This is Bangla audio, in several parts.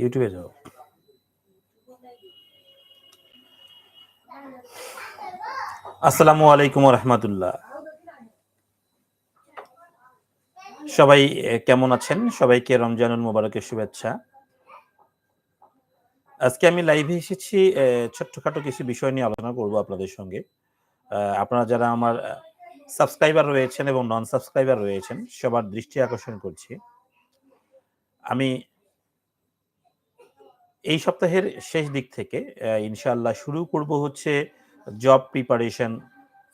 ইউটিউবে যাও। আসসালামু আলাইকুম রহমতুল্লাহ সবাই কেমন আছেন? সবাইকে রমজানুল মোবারকের শুভেচ্ছা। আজকে আমি লাইভে এসেছি ছোট্টখাটো কিছু বিষয় নিয়ে আলোচনা করব আপনাদের সঙ্গে। আপনারা যারা আমার সাবস্ক্রাইবার রয়েছেন এবং নন সাবস্ক্রাইবার রয়েছেন, সবার দৃষ্টি আকর্ষণ করছি। আমি এই সপ্তাহের শেষ দিক থেকে ইনশাল্লাহ শুরু করব হচ্ছে জব প্রিপারেশন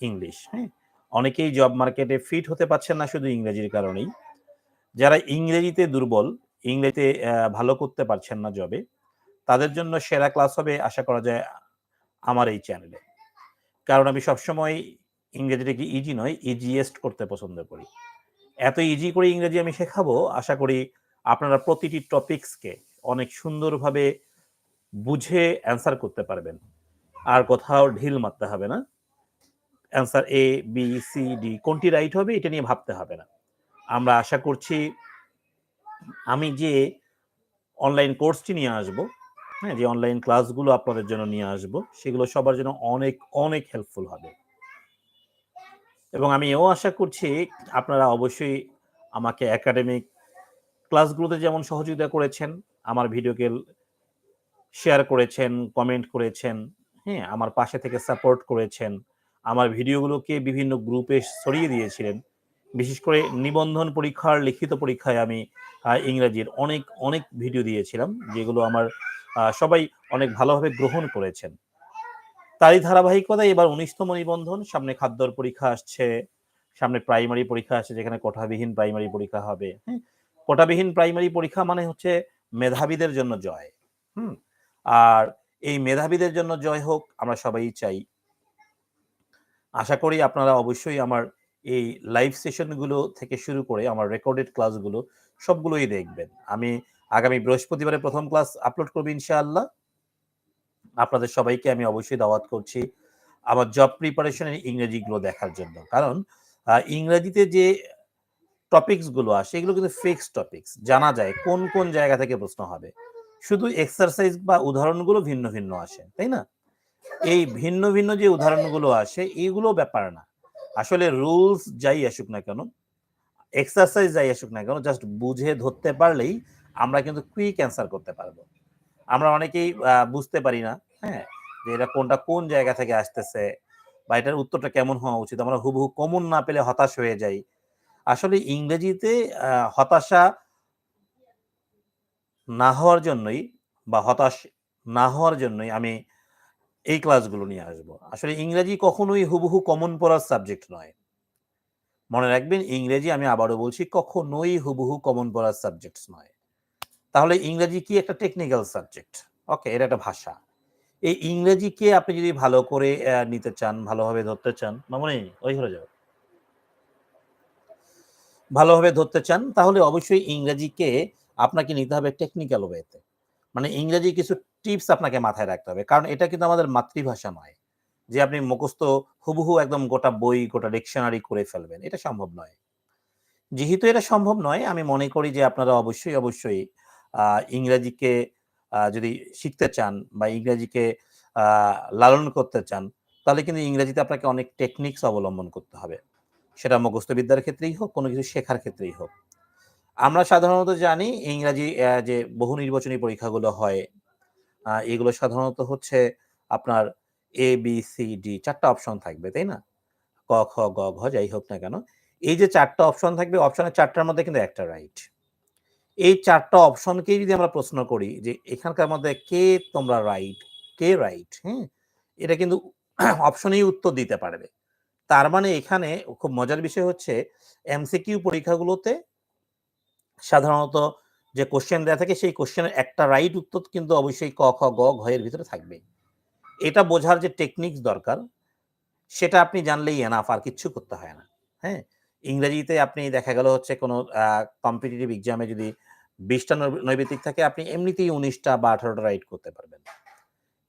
ইংলিশ হ্যাঁ? অনেকেই জব মার্কেটে ফিট হতে পারছেন না শুধু ইংরেজির কারণেই। যারা ইংরেজিতে দুর্বল, ইংরেজিতে ভালো করতে পারছেন না জবে তাদের জন্য সেরা ক্লাস হবে আশা করা যায় আমার এই চ্যানেলে কারণ আমি সবসময় ইংরেজিটাকে ইজি নয় ইজিয়েস্ট করতে পছন্দ করি। এত ইজি করে ইংরেজি আমি শেখাবো, আশা করি আপনারা প্রতিটি টপিকসকে অনেক সুন্দরভাবে বুঝে অ্যান্সার করতে পারবেন। আর কোথাও ঢিল মারতে হবে না। Answer A B C D কোনটি রাইট হবে এটা নিয়ে ভাবতে হবে না। আমরা আশা করছি আমি যে অনলাইন কোর্সটি নিয়ে আসব হ্যাঁ যে অনলাইন ক্লাসগুলো আপনাদের জন্য নিয়ে আসব, সেগুলো সবার জন্য অনেক অনেক হেল্পফুল হবে। এবং আমি এও আশা করছি আপনারা অবশ্যই আমাকে একাডেমিক ক্লাসগুলোতে যেমন সহযোগিতা করেছেন আমার ভিডিওকে শেয়ার করেছেন কমেন্ট করেছেন হ্যাঁ আমার পাশে থেকে সাপোর্ট করেছেন, আমার ভিডিওগুলোকে বিভিন্ন গ্রুপে ছড়িয়ে দিয়েছিলেন। বিশেষ করে নিবন্ধন পরীক্ষার, লিখিত পরীক্ষায় আমি ইংরেজির অনেক অনেক ভিডিও দিয়েছিলাম, যেগুলো আমার সবাই অনেক ভালোভাবে গ্রহণ করেছেন। তারই ধারাবাহিকতায় এবার উনিশতম নিবন্ধন, সামনে খাদ্যর পরীক্ষা আসছে, সামনে প্রাইমারি পরীক্ষা আসছে, যেখানে কোঠাবিহীন প্রাইমারি পরীক্ষা হবে হ্যাঁ। কোটাবিহীন প্রাইমারি পরীক্ষা মানে হচ্ছে মেধাবীদের জন্য জয়। হুম। আর এই মেধাবীদের জন্য জয় হোক আমরা সবাই চাই। আশা করি আপনারা অবশ্যই আমার এই লাইভ সেশনগুলো থেকে শুরু করে আমার রেকর্ডেড ক্লাসগুলো সবগুলোই দেখবেন। আমি আগামী বৃহস্পতিবারে প্রথম ক্লাস আপলোড করব ইনশাআল্লাহ। আপনাদের সবাইকে আমি অবশ্যই দাওয়াত করছি আমার জব প্রিপারেশনের ইংরেজিগুলো দেখার জন্য। কারণ ইংরেজিতে যে টপিকসগুলো আসে, এগুলো কিন্তু ফিক্স টপিকস জানা যায় কোন কোন জায়গা থেকে প্রশ্ন হবে। শুধু এক্সারসাইজ বা উদাহরণগুলো ভিন্ন ভিন্ন আসে, তাই না? এই ভিন্ন ভিন্ন যে উদাহরণগুলো আসে এইগুলো ব্যাপার না। আসলে রুলস যাই আসুক না কেন এক্সারসাইজ যাই আসুক না কেন জাস্ট বুঝে ধরতে পারলেই আমরা কিন্তু কুইক অ্যান্সার করতে পারব। আমরা অনেকেই বুঝতে পারি না হ্যাঁ যে এটা কোনটা কোন জায়গা থেকে আসতেছে বা এটার উত্তরটা কেমন হওয়া উচিত। আমরা হুবহু কমন না পেলে হতাশ হয়ে যাই। আসলে ইংরেজিতে হতাশা না হওয়ার জন্যই বা হতাশ না হওয়ার জন্যই আমি এই ক্লাসগুলো নিয়ে আসব। আসলে ইংরেজি কখনোই হুবহু কমন পড়ার সাবজেক্ট নয়। মনে রাখবেন, ইংরেজি আমি আবারও বলছি, কখনোই হুবহু কমন পড়ার সাবজেক্ট নয়। তাহলে ইংরেজি কি একটা টেকনিক্যাল সাবজেক্ট ওকে এটা একটা ভাষা। এই ইংরেজিকে আপনি যদি ভালো করে নিতে চান, ভালোভাবে ধরতে চান, মামনি, ওই হয়ে যাও ভালোভাবে ধরতে চান, তাহলে অবশ্যই ইংরেজিকে আপনাকে নিতে হবে টেকনিক্যাল ওয়েতে মানে ইংরেজি কিছু টিপস আপনাকে মাথায় রাখতে হবে, কারণ এটা কিন্তু আমাদের মাতৃভাষা নয়। যে আপনি মুখস্থ হুবহু একদম গোটা বই, গোটা ডিকশনারি করে ফেলবেন, এটা সম্ভব নয়। যেহেতু এটা সম্ভব নয়, আমি মনে করি যে আপনারা অবশ্যই অবশ্যই ইংরেজিকে যদি শিখতে চান বা ইংরেজিকে লালন করতে চান, তাহলে কিন্তু ইংরেজিতে আপনাকে অনেক টেকনিক্স অবলম্বন করতে হবে। সেটা মুখস্থ বিদ্যার ক্ষেত্রেই হোক, কোনো কিছু শেখার ক্ষেত্রেই হোক। আমরা সাধারণত জানি ইংরাজি যে বহু নির্বাচনী পরীক্ষাগুলো হয় এগুলো সাধারণত হচ্ছে আপনার এ বি সি ডি চারটা অপশন থাকবে, তাই না? ক, খ, গ, ঘ, যাই হোক না কেন। এই যে চারটা অপশন থাকবে অপশনের চারটার মধ্যে কিন্তু একটা রাইট এই চারটা অপশনকেই যদি আমরা প্রশ্ন করি যে এখানকার মধ্যে কে তোমরা রাইট কে রাইট হ্যাঁ? এটা কিন্তু অপশনেই উত্তর দিতে পারবে। তার মানে এখানে খুব মজার বিষয় হচ্ছে এমসিকিউ পরীক্ষাগুলোতে সাধারণত যে কোশ্চেন দেওয়া থাকে, সেই কোশ্চেনের একটা রাইট উত্তর কিন্তু অবশ্যই ক, খ, গ, ঘ এর ভিতরে থাকবে। এটা বোঝার যে টেকনিক্স দরকার, সেটা আপনি জানলেই এনাফ আর কিচ্ছু করতে হয় না। হ্যাঁ? ইংরেজিতে আপনি দেখা গেল হচ্ছে কোনো কম্পিটিটিভ এক্সামে যদি বিশটা নৈবেদিক থাকে, আপনি এমনিতেই উনিশটা বা আঠারোটা রাইট করতে পারবেন।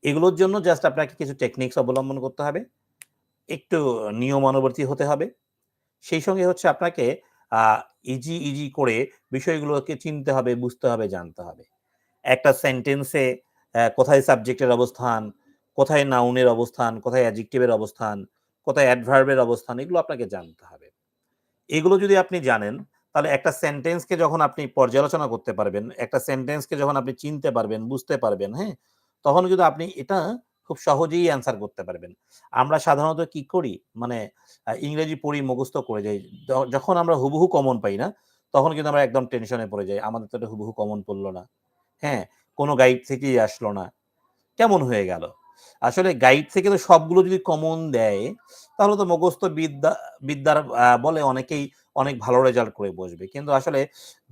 এগুলোর জন্য জাস্ট আপনাকে কিছু টেকনিক্স অবলম্বন করতে হবে। একটু নিয়মানুবর্তী হতে হবে সেই সঙ্গে হচ্ছে আপনাকে ইজি ইজি করে বিষয়গুলোকে চিনতে হবে বুঝতে হবে জানতে হবে একটা সেন্টেন্সে কোথায় সাবজেক্টের অবস্থান, কোথায় নাউনের অবস্থান, কোথায় অ্যাডজেক্টিভের অবস্থান, কোথায় অ্যাডভার্বের অবস্থান এগুলো আপনাকে জানতে হবে। এগুলো যদি আপনি জানেন তাহলে একটা সেন্টেন্সকে যখন আপনি পর্যালোচনা করতে পারবেন, একটা সেন্টেন্সকে যখন আপনি চিনতে পারবেন, বুঝতে পারবেন, হ্যাঁ? তখন কিন্তু আপনি এটা খুব সহজেই অ্যান্সার করতে পারবেন। আমরা সাধারণত কি করি? মানে ইংরেজি পড়ি, মুখস্থ করে যাই। যখন আমরা হুবহু কমন পাই না, তখন কিন্তু আমরা একদম টেনশনে পড়ে যাই। আমাদের তো এটা হুবহু কমন পড়ল না। হ্যাঁ? কোনো গাইড থেকেই আসলো না। কেমন হয়ে গেল? আসলে গাইড থেকে তো সবগুলো যদি কমন দেয়, তাহলে তো মুখস্থ বিদ্যা বিদ্যার বলে অনেকেই অনেক ভালো রেজাল্ট করে বসবে। কিন্তু আসলে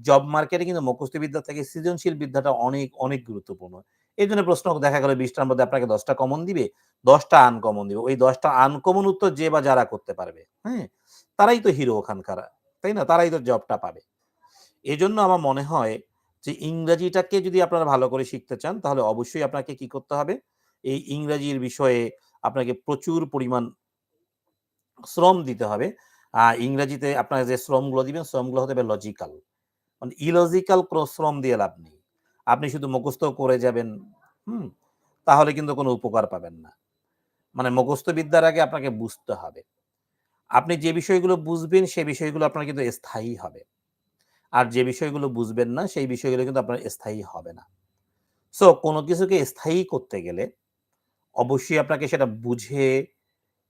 জব মার্কেটে কিন্তু মুখস্থ বিদ্যা থেকে সৃজনশীল বিদ্যাটা অনেক, অনেক গুরুত্বপূর্ণ। এজন্য প্রশ্ন দেখা গেল ২০ টার মধ্যে আপনাকে দশটা কমন দিবে, দশটা আনকমন দিবে। ওই দশটা আনকমন উত্তর যে বা যারা করতে পারবে, হ্যাঁ? তারাই তো হিরো ওখানকার, তাই না? তারাই তো জবটা পাবে। এজন্য আমার মনে হয় যে ইংরেজিটাকে যদি আপনারা ভালো করে শিখতে চান তাহলে অবশ্যই আপনাকে কি করতে হবে? এই ইংরেজির বিষয়ে আপনাকে প্রচুর পরিমাণ শ্রম দিতে হবে। আর ইংরেজিতে আপনারা যে শ্রমগুলো দিবেন, শ্রমগুলো হতে হবে লজিক্যাল। মানে ইলজিক্যাল শ্রম দিয়ে লাভ নেই। আপনি শুধু মুখস্থ করে যাবেন, হুম? তাহলে কিন্তু কোনো উপকার পাবেন না। মানে মুখস্থ বিদ্যার আগে আপনাকে বুঝতে হবে। আপনি যে বিষয়গুলো বুঝবেন সেই বিষয়গুলো আপনার কিন্তু স্থায়ী হবে। আর যে বিষয়গুলো বুঝবেন না সেই বিষয়গুলো কিন্তু আপনার স্থায়ী হবে না। সো কোনো কিছুকে স্থায়ী করতে গেলে অবশ্যই আপনাকে সেটা বুঝে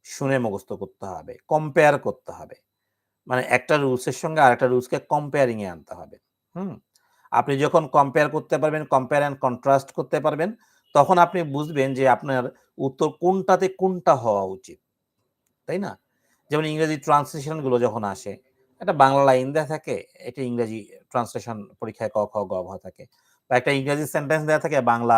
শুনে মুখস্থ করতে হবে। কম্পেয়ার করতে হবে। মানে একটা রুলসের সঙ্গে আরেকটা রুলসকে কম্পেয়ারিংয়ে আনতে হবে। হুম? আপনি যখন কম্পেয়ার করতে পারবেন, কম্পেয়ার অ্যান্ড কন্ট্রাস্ট করতে পারবেন, তখন আপনি বুঝবেন যে আপনার উত্তর কোনটাতে কোনটা হওয়া উচিত। তাই না? যেমন ইংরেজি ট্রান্সলেশনগুলো যখন আসে, একটা বাংলা লাইন দেওয়া থাকে, এটা ইংরেজি ট্রান্সলেশন পরীক্ষায় ক, খ, গ, ঘ থাকে। বা একটা ইংরেজি সেন্টেন্স দেওয়া থাকে বাংলা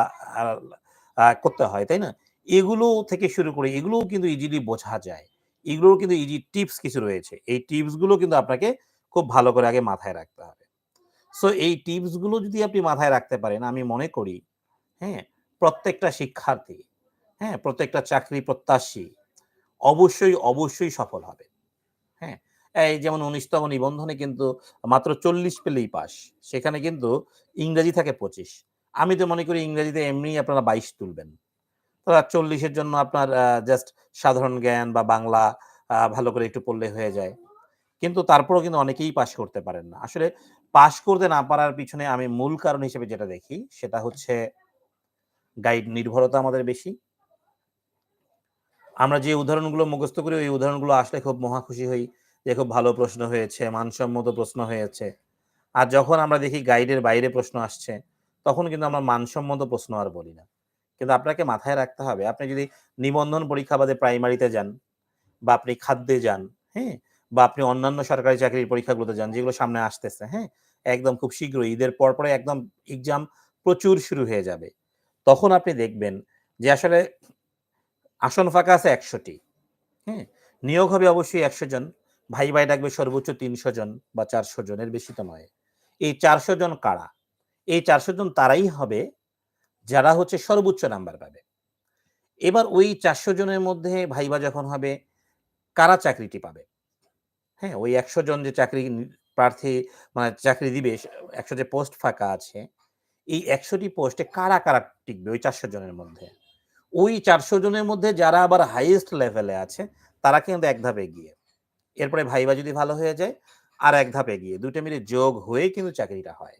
করতে হয়, তাই না? এগুলো থেকে শুরু করে এগুলোও কিন্তু ইজিলি বোঝা যায়। এগুলোর কিন্তু ইজি টিপস কিছু রয়েছে। এই টিপসগুলো কিন্তু আপনাকে খুব ভালো করে আগে মাথায় রাখতে হবে। সো এই টিপসগুলো যদি আপনি মাথায় রাখতে পারেন আমি মনে করি, হ্যাঁ? প্রত্যেকটা শিক্ষার্থী, হ্যাঁ? প্রত্যেকটা চাকরি প্রত্যাশী অবশ্যই, অবশ্যই সফল হবে। হ্যাঁ? এই যেমন উনিশতম নিবন্ধনে কিন্তু মাত্র ৪০ পেলেই পাস। সেখানে কিন্তু ইংরেজি থাকে ২৫। আমি তো মনে করি ইংরেজিতে এমনিই আপনারা ২২ তুলবেন। তো ৪০ এর জন্য আপনার জাস্ট সাধারণ জ্ঞান বা বাংলা ভালো করে একটু পড়লে হয়ে যায়। কিন্তু তারপরেও কিন্তু অনেকেই পাস করতে পারেন না। আসলে পাস করতে না পারার পিছনে আমি মূল কারণ হিসেবে যেটা দেখি সেটা হচ্ছে গাইড নির্ভরতা আমাদের বেশি। আমরা যে উদাহরণগুলো মুখস্থ করি ওই উদাহরণগুলো আসলে খুব মহা খুশি হই যে খুব ভালো প্রশ্ন হয়েছে, মানসম্মত প্রশ্ন হয়েছে। আর যখন আমরা দেখি গাইডের বাইরে প্রশ্ন আসছে, তখন কিন্তু আমরা মানসম্মত প্রশ্ন আর বলি না। কিন্তু আপনাকে মাথায় রাখতে হবে আপনি যদি নিবন্ধন পরীক্ষা বাদে প্রাইমারিতে যান বা আপনি খাদ্যে যান, হ্যাঁ? বা আপনি অন্যান্য সরকারি চাকরির পরীক্ষাগুলোতে যান যেগুলো সামনে আসতেছে, হ্যাঁ? একদম খুব শীঘ্রই ঈদের পর, পরে একদম এক্সাম প্রচুর শুরু হয়ে যাবে। তখন আপনি দেখবেন যে আসলে আসন ফাঁকা আছে একশোটি হ্যাঁ? নিয়োগ হবে অবশ্যই ১০০ জন। ভাই ভাই ডাকবে সর্বোচ্চ ৩০০ জন বা চারশো জনের বেশি তো নয়। এই ৪০০ জন কারা? এই ৪০০ জন তারাই হবে যারা হচ্ছে সর্বোচ্চ নাম্বার পাবে। এবার ওই ৪০০ জনের মধ্যে ভাইবা যখন হবে কারা চাকরিটি পাবে? হ্যাঁ? ওই ১০০ জন যে চাকরি প্রার্থী মানে চাকরি দিবে ১০০ যে পোস্ট ফাঁকা আছে, এই একশোটি পোস্টে কারা, কারা টিকবে ওই ৪০০ জনের মধ্যে? ওই ৪০০ জনের মধ্যে যারা আবার হাইয়েস্ট লেভেলে আছে তারা কিন্তু এক ধাপ এগিয়ে। এরপরে ভাইবা যদি ভালো হয়ে যায় আর এক ধাপ এগিয়ে। ২ টা মিলে যোগ হয়ে কিন্তু চাকরিটা হয়।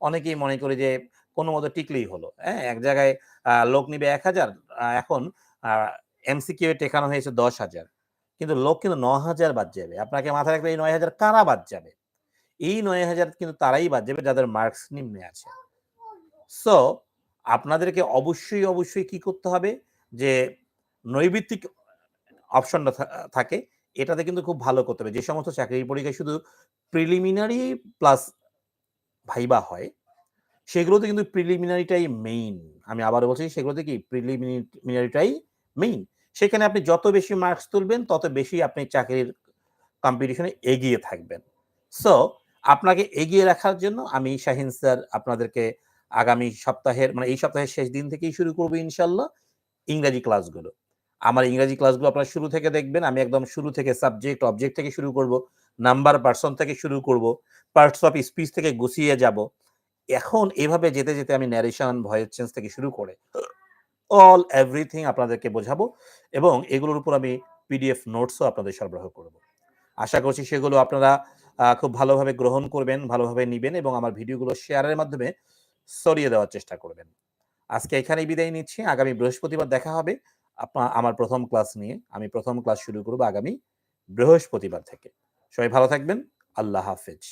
অনেকেই মনে করে যে কোনো মতো টিকলেই হলো। হ্যাঁ? এক জায়গায় লোক নিবে এক হাজার এখন এমসিকিউ টেকানো হয়েছে ১০০০০ কিন্তু লোক কিন্তু ন হাজার বাদ যাবে। আপনাকে মাথায় রাখতে এই নয় হাজার কারা বাদ যাবে? এই ৯০০০ কিন্তু তারাই বাদ যাবে যাদের মার্কস নিম্নে আছে। সো আপনাদেরকে অবশ্যই, অবশ্যই কি করতে হবে? যে নৈর্ব্যক্তিক অপশনটা থাকে এটাতে কিন্তু খুব ভালো করতে হবে। যে সমস্ত চাকরির পরীক্ষায় শুধু প্রিলিমিনারি প্লাস ভাইবা হয়, সেগুলোতে কিন্তু প্রিলিমিনারিটাই মেইন। আমি আবারও বলছি সেগুলোতে কি প্রিলিমিনি মিনারিটাই মেইন। সেখানে আপনি যত বেশি মার্কস তুলবেন তত বেশি আপনি চাকরির কম্পিটিশনে এগিয়ে থাকবেন। সো আপনাকে এগিয়ে রাখার জন্য আমি শাহিন স্যার আপনাদেরকে আগামী সপ্তাহের মানে এই সপ্তাহের শেষ দিন থেকেই শুরু করব ইনশাল্লাহ ইংরাজি ক্লাসগুলো। আমার ইংরাজি ক্লাসগুলো আপনারা শুরু থেকে দেখবেন। আমি একদম শুরু থেকে সাবজেক্ট, অবজেক্ট থেকে শুরু করব। নাম্বার, পার্সন থেকে শুরু করব। পার্টস অফ স্পিচ থেকে গুছিয়ে যাব। এখন এভাবে যেতে, যেতে আমি ন্যারেশন, ভয়েস চেঞ্জ থেকে শুরু করে অল এভরিথিং আপনাদেরকে বোঝাবো এবং এগুলোর উপর আমি পিডিএফ নোটসও আপনাদের সরবরাহ করব। আশা করছি সেগুলো আপনারা খুব ভালোভাবে গ্রহণ করবেন, ভালোভাবে নিবেন এবং আমার ভিডিওগুলো শেয়ারের মাধ্যমে ছড়িয়ে দেওয়ার চেষ্টা করবেন। আজকে এখানেই বিদায় নিচ্ছি। আগামী বৃহস্পতিবার দেখা হবে আপনা আমার প্রথম ক্লাস নিয়ে। আমি প্রথম ক্লাস শুরু করব আগামী বৃহস্পতিবার থেকে। সবাই ভালো থাকবেন। আল্লাহ হাফেজ।